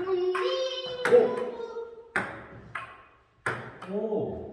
오. 오.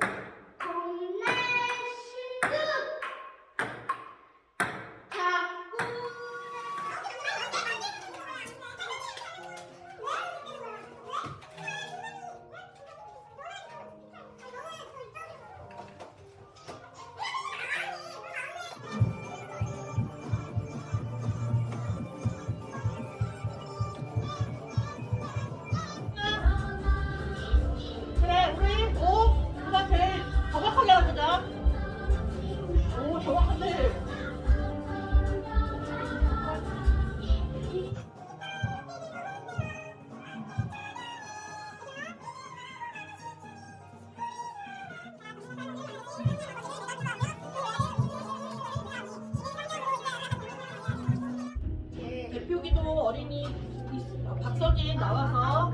어린이 있- 어, 박서진 나와서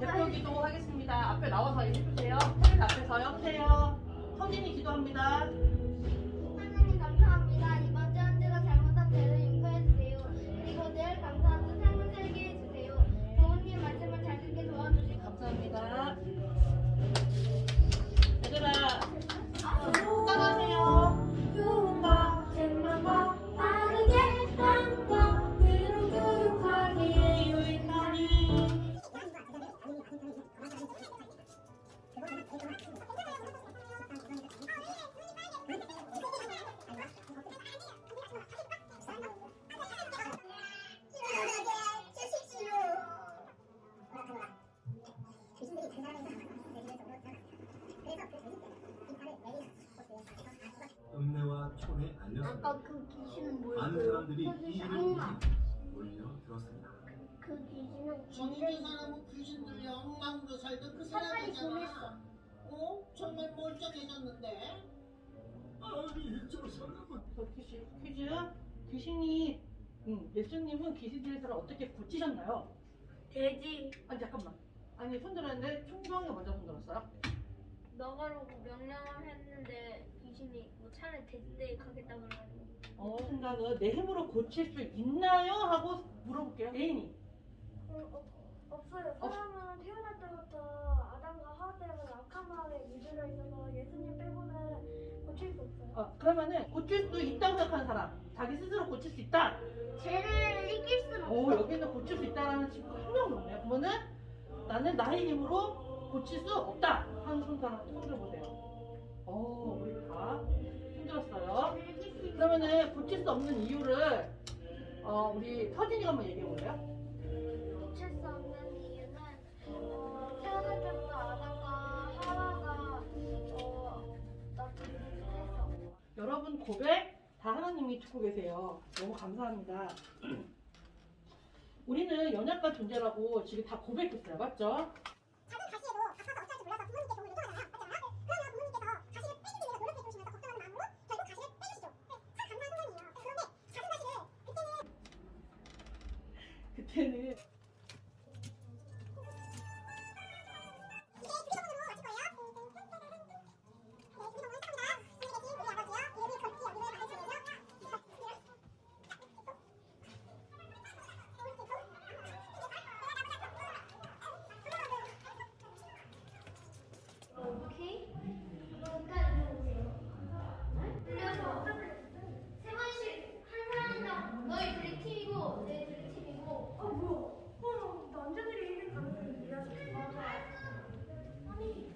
대표 기도 하겠습니다. 앞에 나와서 해주세요. 테레비 앞에서요. 세요 서진이 기도합니다 아까 그 귀신은 많은 뭐였어요? 사람들이 이 일을 악마. 몰려 들었습니다. 그 귀신은 정인준 사람은 귀신 들려 엉망으로 살던 그 사람이잖아. 어? 정말 멀쩡해졌는데? 아니 저 사람은 저 퀴즈, 퀴즈 귀신이 음, 예수님은 귀신들을 어떻게 고치셨나요? 돼지 아니 잠깐만 아니 손들었는데 총경이 먼저 손들었어요 너가라고 명령을 했는데 귀신이 뭐 차라리 돼지떼에 가겠다 그래가지고. 어 생각은 내 힘으로 고칠 수 있나요? 하고 물어볼게요 애인이. 어, 없어요. 없- 사람은 태어날 때부터 아담과 하와 때문에 악한 마음에 물들어 있어서 예수님 빼고는 고칠 수 없어요. 어, 그러면은 고칠 수 있다고 생각하는 사람 자기 스스로 고칠 수 있다. 죄를 이길 수는 오 여기는 고칠 수 있다라는 친구가 한 명도 없네요 그러면은 나는 나의 힘으로 고칠 수 없다. 하는 손가락 손들어 보세요. 오 우리 다 힘들었어요 그러면은 고칠 수 없는 이유를 어, 우리 서진이가 한번 얘기해 볼래요? 고칠 수 없는 이유는 어, 태어날 때부터 아담과 하와가 어, 나쁜 짓을 해서 여러분 고백 다 하나님이 듣고 계세요. 너무 감사합니다. 우리는 연약한 존재라고 지금 다 고백했어요. 맞죠? 작은 가시에도 아파서 어찌할지 몰라서 부모님께 도움을 요청하잖 걔는 아, 뭐야? 어, 남자들이 있는 가능성이 이해하지 마. 아니,